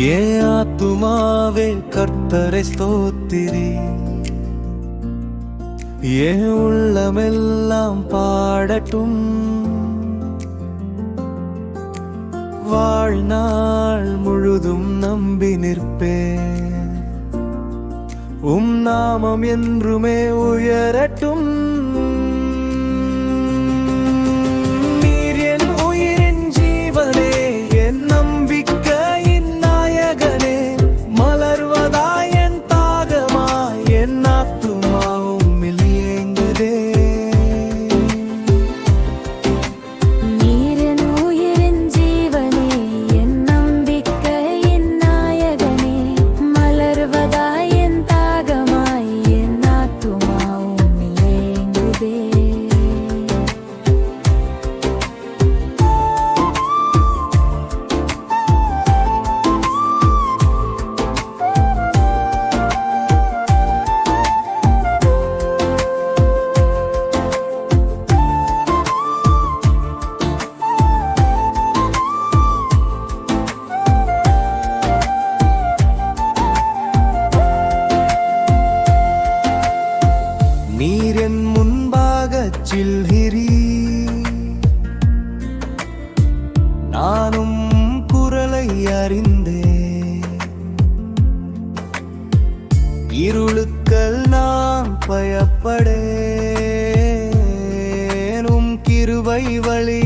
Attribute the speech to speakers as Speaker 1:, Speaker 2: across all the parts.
Speaker 1: ஏ ஆத்துமாவே கர்த்தரை ஸ்தோத்திரி. ஏ உள்ளமெல்லாம் பாடட்டும். வாழ்நாள் முழுதும் நம்பி நிற்பேன் உம் நாமம் என்றுமே உயரட்டும். நானும் குரலை அறிந்தே இருளுக்கள் நான் பயப்படேனும் கிருவை வழி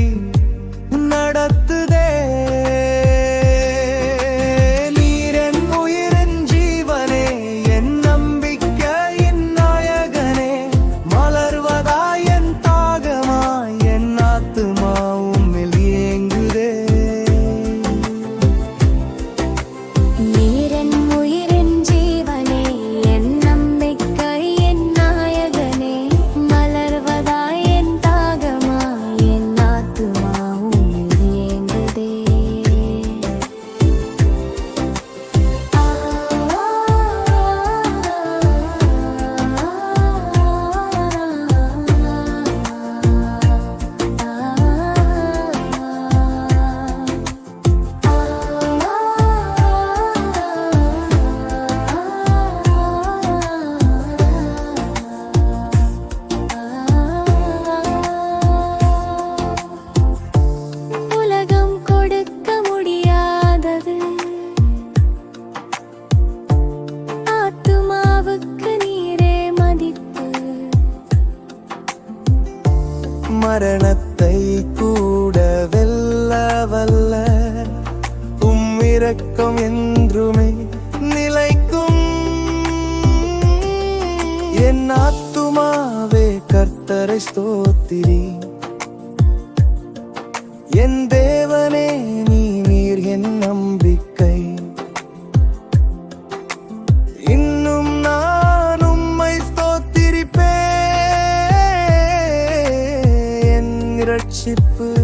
Speaker 1: மரணத்தை கூட வெல்ல வல்ல உம் என்றுமே நிலைக்கும். என் ஆத்துமாவே கர்த்தரை ஸ்தோத்திரி. என் ship